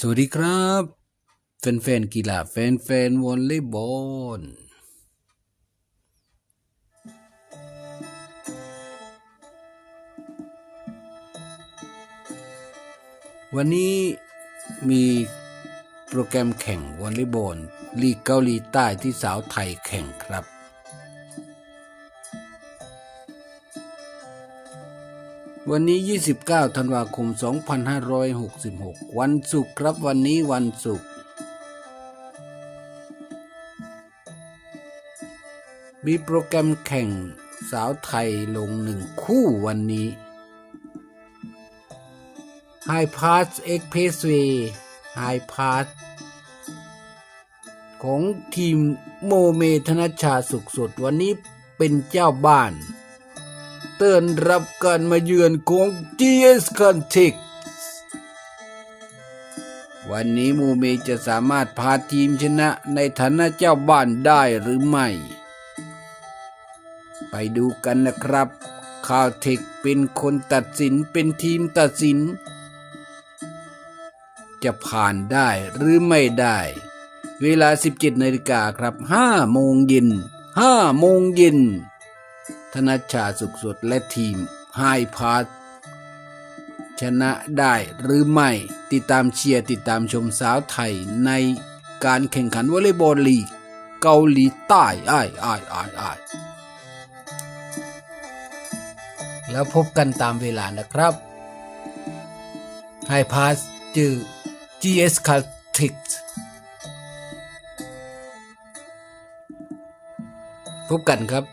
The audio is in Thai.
สวัสดีครับ แฟนๆกีฬาแฟนๆวอลเลย์บอลวันนี้มีโปรแกรมแข่งวอลเลย์บอลลีกเกาหลีใต้ที่สาวไทยแข่งครับ วันนี้ 29 ธันวาคม 2566 วันศุกร์ครับวันนี้วันศุกร์ มีโปรแกรมแข่งสาวไทยลงหนึ่งคู่วันนี้ High Pass Expressway High Pass ของทีมโมเมธนชาสุขสดวันนี้เป็นเจ้าบ้าน ตือนรับการมาเยือนของ GS Context วันนี้มูเมจะสามารถพาทีมชนะในฐานะเจ้าบ้านได้หรือไม่ ไปดูกันนะครับข่าวเทคเป็นคนตัดสินเป็นทีมตัดสิน จะผ่านได้หรือไม่ได้ เวลา 17นาฬิกาครับ5โมงเย็น5โมงเย็น ธนชชาสุขสดและทีมไฮพาสชนะได้หรือไม่ ติดตามเชียร์ติดตามชมสาวไทยในการแข่งขันวอลเลย์บอลลีกเกาหลีใต้อ้ายอ้ายอ้ายอ้ายแล้วพบกันตามเวลานะครับไฮพาสจือ GS c a l t i c พบกันครับ